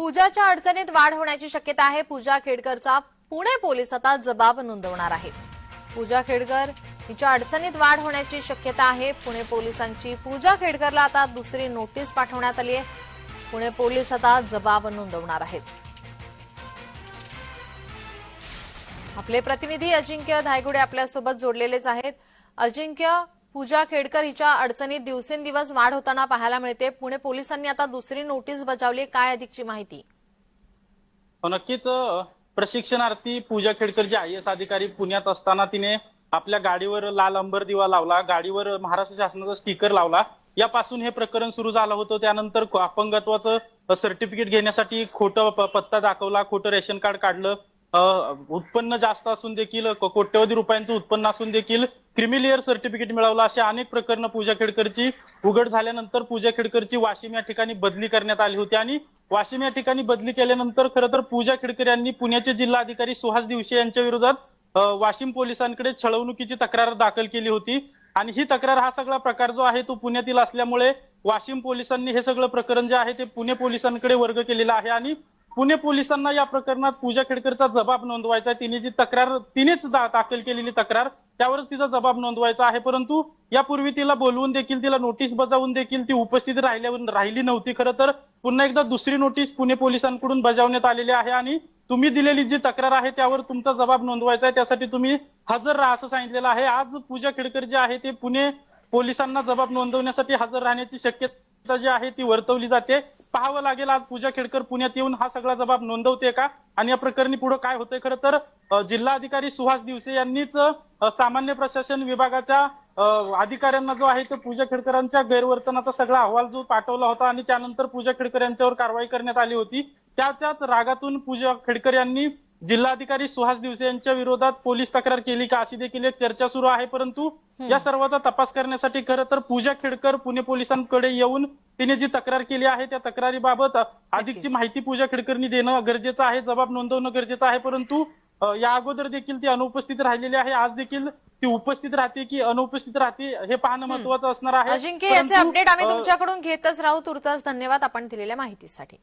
पूजाच्या अडचणीत वाढ होण्याची शक्यता आहे. पूजा खेडकरचा पुणे पोलीस आता जबाब नोंदवणार आहेत. पूजा खेडकर हिच्या अडचणीत वाढ होण्याची शक्यता आहे. पुणे पोलिसांची पूजा खेडकरला आता दुसरी नोटीस पाठवण्यात आली आहे. पुणे पोलीस आता जबाब नोंदवणार आहेत. आपले प्रतिनिधी अजिंक्य धायगुडे आपल्यासोबत जोडलेलेच आहेत. अजिंक्य पूजा खेडकर हिच्या अडचणीत दिवसेंदिवस वाढ होताना पाहायला मिळते. पुणे पोलिसांनी आता दुसरी नोटीस बजावली काय अधिकची माहिती? हो, नक्कीच प्रशिक्षणार्थी पूजा खेडकर जी आय एस अधिकारी पुण्यात असताना तिने आपल्या गाडीवर लाल अंबर दिवा लावला गाडीवर महाराष्ट्र शासनाचा स्टिकर लावला. यापासून हे प्रकरण सुरू झालं होतं. त्यानंतर अपंगत्वाचं सर्टिफिकेट घेण्यासाठी खोटं पत्ता दाखवला खोटं रेशन कार्ड काढलं. उत्पन्न जास्त असून देखील कोट्यवधी रुपयांचं उत्पन्न असून देखील क्रिमिलियर सर्टिफिकेट मिळवलं अशी अनेक प्रकरणं पूजा खेडकरची उघड झाल्यानंतर पूजा खेडकरची वाशिम या ठिकाणी बदली करण्यात आली होती. आणि वाशिम या ठिकाणी बदली केल्यानंतर खरं तर पूजा खेडकर यांनी पुण्याचे जिल्हाधिकारी सुहास दिवसे यांच्या विरोधात वाशिम पोलिसांकडे छळवणुकीची तक्रार दाखल केली होती. आणि ही तक्रार हा सगळा प्रकार जो आहे तो पुण्यातील असल्यामुळे वाशिम पोलिसांनी हे सगळं प्रकरण जे आहे ते पुणे पोलिसांकडे वर्ग केलेलं आहे. आणि पुणे पोलिसांना या प्रकरणात पूजा खेडकरचा जबाब नोंदवायचा आहे. तिने जी तक्रार तिनेच दाखल केलेली तक्रार त्यावरच तिचा जबाब नोंदवायचा आहे. परंतु यापूर्वी तिला बोलवून देखील तिला नोटीस बजावून देखील ती उपस्थित राहिल्यावर राहिली नव्हती. खरं तर पुन्हा एकदा दुसरी नोटीस पुणे पोलिसांकडून बजावण्यात आलेली आहे आणि तुम्ही दिलेली जी तक्रार आहे त्यावर तुमचा जबाब नोंदवायचा आहे. त्यासाठी तुम्ही हजर राहा असं सांगितलेलं आहे. आज पूजा खेडकर जे आहे ते पुणे पोलिसांना जबाब नोंदवण्यासाठी हजर राहण्याची शक्यता जी आहे ती वर्तवली जाते. पाहावं लागेल आज पूजा खेडकर पुण्यात येऊन हा सगळा जबाब नोंदवते का? आणि या प्रकरणी पुढे काय होतंय खरं तर जिल्हाधिकारी सुहास दिवसे यांनीच सामान्य प्रशासन विभागाच्या अधिकाऱ्यांना जो आहे तो पूजा खेडकरांच्या गैरवर्तनाचा सगळा अहवाल जो पाठवला होता आणि त्यानंतर पूजा खेडकर यांच्यावर कारवाई करण्यात आली होती. त्याच्याच रागातून पूजा खेडकर यांनी जिल्हाधिकारी सुहास दिवसे यांच्या विरोधात पोलीस तक्रार केली का अशी देखील एक चर्चा सुरू आहे परंतु या सर्वाचा तपास करण्यासाठी खरं तर पूजा खेडकर पुणे पोलिसांकडे येऊन तिने जी तक्रार केली आहे त्या तक्रारीबाबत अधिकची माहिती पूजा खेडकरनी देणं गरजेचं आहे जबाब नोंदवणं गरजेचं आहे परंतु या अगोदर देखील ती अनुपस्थित राहिलेली आहे आज देखील ती उपस्थित राहते की अनुपस्थित राहते हे पाहणं महत्वाचं असणार आहे अजिंक्य याचे अपडेट आम्ही तुमच्याकडून घेतच राहू तुर्तास धन्यवाद आपण दिलेल्या माहितीसाठी.